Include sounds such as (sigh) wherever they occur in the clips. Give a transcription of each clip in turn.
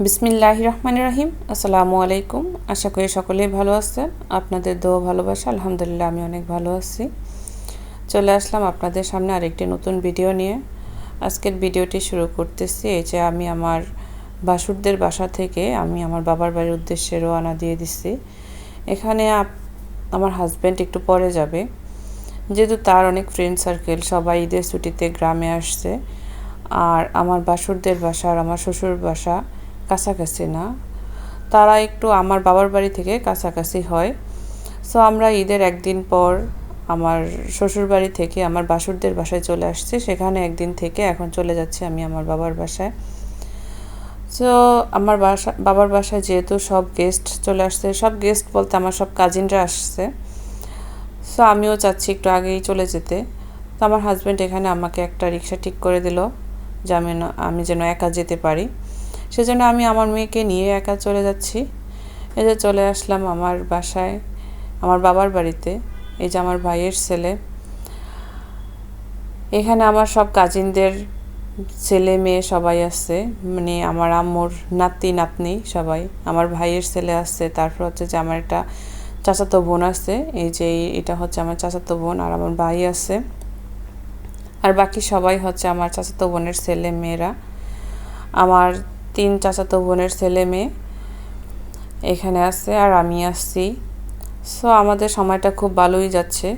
বিসমিল্লাহ রহমান রহিম আসসালামু আলাইকুম। আশা করি সকলেই ভালো আছেন। আপনাদের দোয়া ভালোবাসা, আলহামদুলিল্লাহ আমি অনেক ভালো আছি। চলে আসলাম আপনাদের সামনে আরেকটি নতুন ভিডিও নিয়ে। আজকের ভিডিওটি শুরু করতেছি এই যে আমি আমার বাসুরদের বাসা থেকে আমি আমার বাবার বাড়ির উদ্দেশ্যে রোয়ানা দিয়ে দিচ্ছি এখানে আমার হাজব্যান্ড একটু পরে যাবে। যেহেতু তার অনেক ফ্রেন্ড সার্কেল সবাই ঈদের ছুটিতে গ্রামে আসছে। আর আমার বাসুরদের বাসা আর আমার শ্বশুর বাসা কাছাকাছি না। তারা একটু আমার বাবার বাড়ি থেকে কাছাকাছি হয়। সো আমরা ঈদের একদিন পর আমার শ্বশুর বাড়ি থেকে আমার বাসুরদের বাসায় চলে আসছি। সেখানে একদিন থেকে এখন চলে যাচ্ছি আমি আমার বাবার বাসায়। সো আমার বাসা, বাবার বাসায় যেহেতু সব গেস্ট চলে আসছে, সব গেস্ট বলতে আমার সব কাজিনরা আসছে। সো আমিও চাচ্ছি একটু আগেই চলে যেতে। তো আমার হাজব্যান্ড এখানে আমাকে একটা রিক্সা ঠিক করে দিল, যে আমি আমি যেন একা যেতে পারি। সেজন্য আমি আমার মেয়েকে নিয়ে একা চলে যাচ্ছি। এই যে চলে আসলাম আমার বাসায়, আমার বাবার বাড়িতে। এই যে আমার ভাইয়ের ছেলে। এখানে আমার সব কাজিনদের ছেলে মেয়ে সবাই আছে। মানে আমার আম্মুর নাতি, নাতনি সবাই। আমার ভাইয়ের ছেলে আসছে তারপর হচ্ছে যে আমার একটা চাচাতো বোন আছে। এই যে এটা হচ্ছে আমার চাচাতো বোন আর আমার ভাই আছে। আর বাকি সবাই হচ্ছে আমার চাচাতো বোনের ছেলে মেয়েরা। আমার তিন চাচাতো বোনের ছেলে মেয়ে এখানে আছে আর আমি আসছি। সো আমাদের সময়টা খুব ভালোই যাচ্ছে।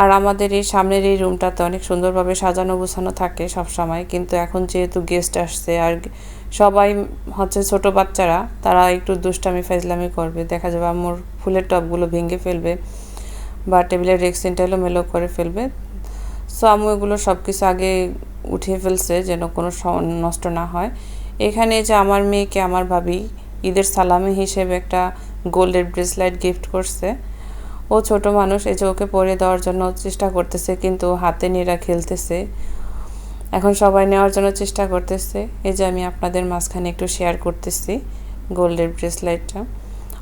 আর আমাদের এই সামনের এই রুমটাতে অনেক সুন্দরভাবে সাজানো গোছানো থাকে সব সময় কিন্তু এখন যেহেতু গেস্ট আসছে আর সবাই হচ্ছে ছোট বাচ্চারা, তারা একটু দুষ্টামি ফাইজলামি করবে। দেখা যাবে আমার ফুলের টপগুলো ভেঙে ফেলবে বা টেবিলের রেক্সিনটা মেলো করে ফেলবে। সো আমি এগুলো সব কিছু আগে উঠিয়ে ফেলছে যেন কোনো নষ্ট না হয়। এখানে যে আমার মেয়েকে আমার ভাবি ঈদের সালামি হিসেবে একটা গোল্ডের ব্রেসলাইট গিফট করছে। ও ছোট মানুষ, এই যে ওকে পরে দেওয়ার জন্য চেষ্টা করতেছে, কিন্তু হাতে নিয়ে খেলতেছে। এখন সবাই নেওয়ার জন্য চেষ্টা করতেছে। এই যে আমি আপনাদের মাঝখানে একটু শেয়ার করতেছি গোল্ডের ব্রেসলাইটটা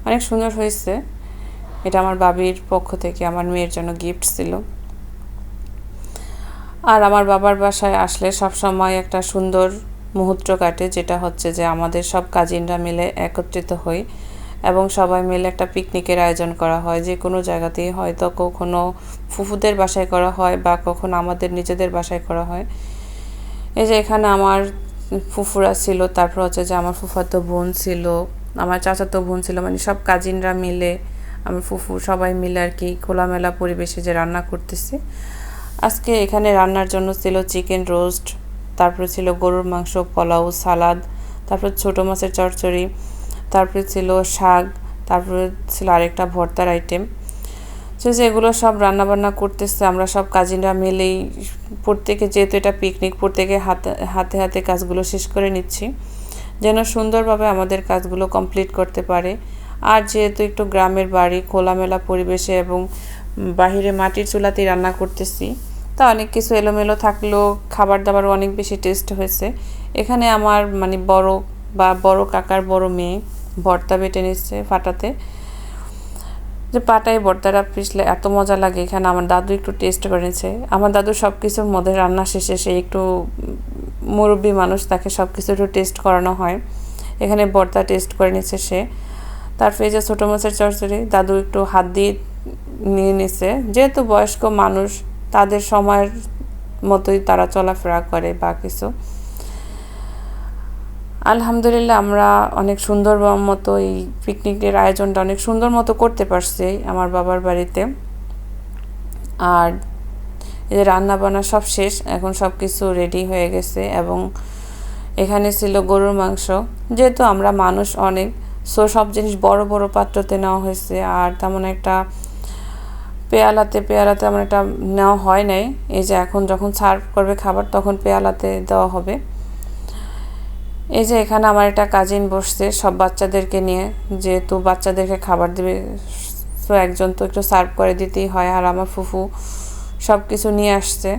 অনেক সুন্দর হয়েছে। এটা আমার বাবির পক্ষ থেকে আমার মেয়ের জন্য গিফট ছিল। আর আমার বাবার বাসায় আসলে সব সময় একটা সুন্দর মুহূর্ত কাটে, যেটা হচ্ছে যে আমাদের সব কাজিনরা মিলে একত্রিত হই এবং সবাই মিলে একটা পিকনিকের আয়োজন করা হয়। যে কোনো জায়গাতেই হয়তো কখনো ফুফুদের বাসায় করা হয় বা কখনো আমাদের নিজেদের বাসায় করা হয়। এই যে এখানে আমার ফুফুরা ছিল, তারপর হচ্ছে যে আমার ফুফাতো বোন ছিল, আমার চাচাতো বোন ছিল মানে সব কাজিনরা মিলে আমার ফুফু, সবাই মিলে আর কি খোলামেলা পরিবেশে যে রান্না করতেছি। আজকে এখানে রান্নার জন্য ছিল চিকেন রোস্ট তারপরে ছিল গরুর মাংস, পোলাও, সালাদ, তারপর ছোটো মাছের চচ্চড়ি, তারপরে ছিল শাক, তারপরে ছিল আরেকটা ভর্তার আইটেম সে যেগুলো সব রান্নাবান্না করতেছে, আমরা সব কাজিনরা মিলেই প্রত্যেকে, যেহেতু এটা পিকনিক প্রত্যেকে হাতে হাতে হাতে কাজগুলো শেষ করে নিচ্ছি। যেন সুন্দরভাবে আমাদের কাজগুলো কমপ্লিট করতে পারে। আর যেহেতু একটু গ্রামের বাড়ি, খোলামেলা পরিবেশে এবং বাহিরে মাটির চুলাতেই রান্না করতেছি তা অনেক কিছু এলোমেলো থাকলেও খাবার দাবারও অনেক বেশি টেস্ট হয়েছে। এখানে আমার মানে বড় বা বড় কাকার বড় মেয়ে ভর্তা বেটে নিচ্ছে ফাটাতে। যে পাটায় ভর্তাটা পিসলে এত মজা লাগে, এখানে আমার দাদু একটু টেস্ট করেছে আমার দাদু সব কিছুর মধ্যে রান্না শেষে সে একটু মুরব্বী মানুষ, তাকে সব কিছু একটু টেস্ট করানো হয়। এখানে ভর্তা টেস্ট করে নিচ্ছে সে। তারপরে যে ছোটো মাছের চরচড়ি দাদু একটু হাত দিয়ে নিয়ে নিছে যেহেতু বয়স্ক মানুষ তাদের সময়ের মতোই তারা চলাফেরা করে বা কিছু। আলহামদুলিল্লাহ আমরা অনেক সুন্দর মতো এই পিকনিকের আয়োজনটা অনেক সুন্দর মতো করতে পারছি আমার বাবার বাড়িতে। আর এই রান্না বান্না সব শেষ, এখন সব কিছু রেডি হয়ে গেছে এবং এখানে ছিল গরুর মাংস। যেহেতু আমরা মানুষ অনেক সো সব জিনিস বড় বড় পাত্রতে নেওয়া হয়েছে। আর তেমন একটা পেয়ালাতে পেয়ালাতে আমার এটা নেওয়া হয় নাই। এই যে এখন যখন সার্ভ করবে খাবার, তখন পেয়ালাতে দেওয়া হবে। এই যে এখানে আমার একটা কাজিন বসছে, সব বাচ্চাদেরকে নিয়ে। যেহেতু বাচ্চাদেরকে খাবার দেবে, তো একজন তো একটু সার্ভ করে দিতেই হয়। আর আমার ফুফু সব কিছু নিয়ে আসছে।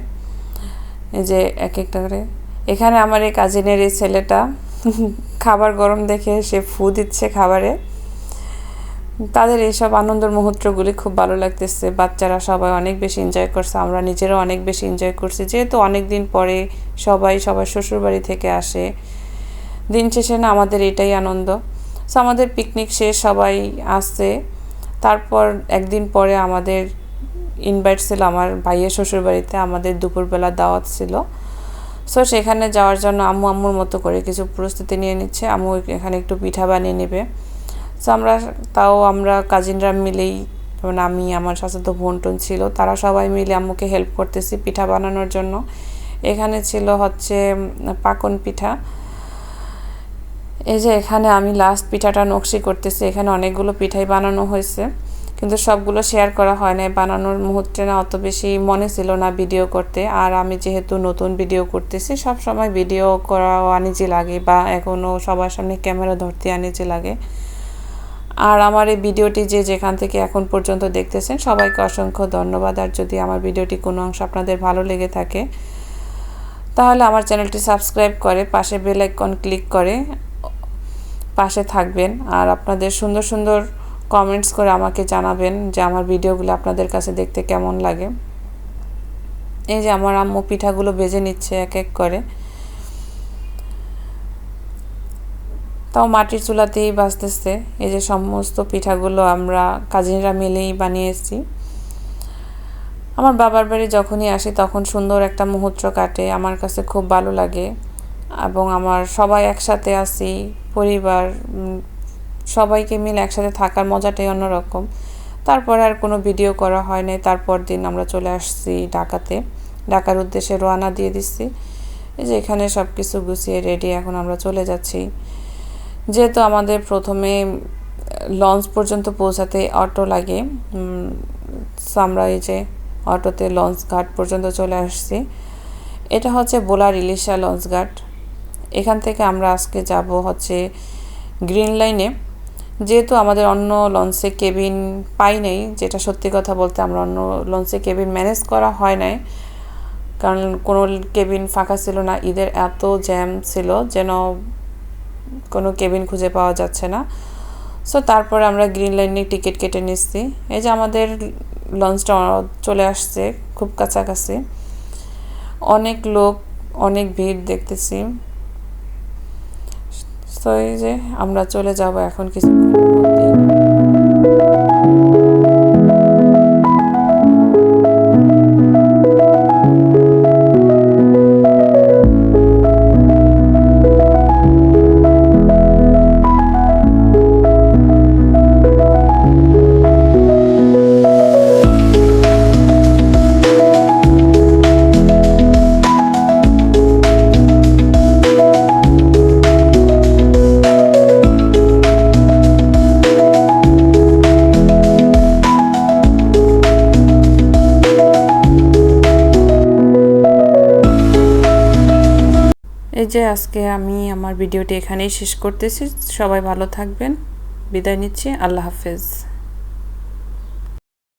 এই যে এক একটা করে। এখানে আমার এই কাজিনের এই ছেলেটা, (laughs) খাবার গরম দেখে সে ফু দিচ্ছে খাবারে। তাদের এইসব আনন্দের মুহূর্তগুলি খুব ভালো লাগতেছে। বাচ্চারা সবাই অনেক বেশি এনজয় করছে, আমরা নিজেরাও অনেক বেশি এনজয় করছি। যেহেতু অনেক দিন পরে সবাই, সবার শ্বশুরবাড়ি থেকে আসে, দিন শেষে না আমাদের এটাই আনন্দ। সো আমাদের পিকনিক শেষ, সবাই আসছে। তারপর একদিন পরে আমাদের ইনভাইট ছিল আমার ভাইয়ের শ্বশুরবাড়িতে, আমাদের দুপুরবেলা দাওয়াত ছিল। সো সেখানে যাওয়ার জন্য আম্মু আম্মুর মতো করে কিছু প্রস্তুতি নিয়ে নিচ্ছে। আম্মু এখানে একটু পিঠা বানিয়ে নেবে। সো আমরা তাও আমরা কাজিনরা মিলেই, যেমন আমি, আমার তো বোন টোন ছিল, তারা সবাই মিলে আম্মুকে হেল্প করতেছি পিঠা বানানোর জন্য। এখানে ছিল হচ্ছে পাকন পিঠা। এই যে এখানে আমি লাস্ট পিঠাটা নকশি করতেছি, এখানে অনেকগুলো পিঠাই বানানো হয়েছে। কিন্তু সবগুলো শেয়ার করা হয় না বানানোর মুহূর্তে না অত বেশি মনে ছিল না ভিডিও করতে। আর আমি যেহেতু নতুন ভিডিও করতেছি সব সময় ভিডিও করা আনিজি লাগে বা এখনও সবার সামনে ক্যামেরা ধরতে আনিজি লাগে। আর আমার এই ভিডিওটি যে যেখান থেকে এখন পর্যন্ত দেখতেছেন, সবাইকে অসংখ্য ধন্যবাদ। আর যদি আমার ভিডিওটি কোনো অংশ আপনাদের ভালো লেগে থাকে, তাহলে আমার চ্যানেলটি সাবস্ক্রাইব করে পাশে বেল আইকন ক্লিক করে পাশে থাকবেন। আর আপনাদের সুন্দর সুন্দর কমেন্টস করে আমাকে জানাবেন যে আমার ভিডিওগুলো আপনাদের কাছে দেখতে কেমন লাগে। এই যে আমার আম্মু পিঠাগুলো বেজে নিচ্ছে এক এক করে। তাও মাটির চুলাতেই বাঁচতেছে এই যে সমস্ত পিঠাগুলো আমরা কাজিনরা মিলেই বানিয়েছি। আমার বাবার বাড়ি যখনই আসি তখন সুন্দর একটা মুহূর্ত কাটে, আমার কাছে খুব ভালো লাগে। এবং আমার সবাই একসাথে আসি পরিবার সবাইকে মিলে একসাথে থাকার মজাটাই অন্যরকম। তারপরে আর কোনো ভিডিও করা হয় নাই। তারপর দিন আমরা চলে আসছি ঢাকাতে। ঢাকার উদ্দেশ্যে রোয়ানা দিয়ে দিচ্ছি। এই যে এখানে সব কিছু গুছিয়ে রেডি, এখন আমরা চলে যাচ্ছি। যেহেতু আমাদের প্রথমে লঞ্চ পর্যন্ত পৌঁছাতে অটো লাগে আমরা এই যে অটোতে লঞ্চ ঘাট পর্যন্ত চলে আসছি। এটা হচ্ছে বোলার ইলিশা লঞ্চ ঘাট এখান থেকে আমরা আজকে যাব হচ্ছে গ্রিন লাইনে যেহেতু আমাদের অন্য লঞ্চে কেবিন পাই নাই, যেটা সত্যি কথা বলতে আমরা অন্য লঞ্চে কেবিন ম্যানেজ করা হয় নাই, কারণ কোনো কেবিন ফাঁকা ছিল না। ঈদের এত জ্যাম ছিল যেন কোনো কেবিন খুঁজে পাওয়া যাচ্ছে না। সো তারপরে আমরা গ্রিন লাইনে টিকিট কেটে নিচ্ছি। এই যে আমাদের লঞ্চটা চলে আসছে খুব কাছাকাছি। অনেক লোক, অনেক ভিড় দেখতেছি। তো এই যে আমরা চলে যাব এখন কিছু এই যে আজকে আমি আমার ভিডিওটি এখানেই শেষ করতেছি। সবাই ভালো থাকবেন। বিদায় নিচ্ছি। আল্লাহ হাফেজ।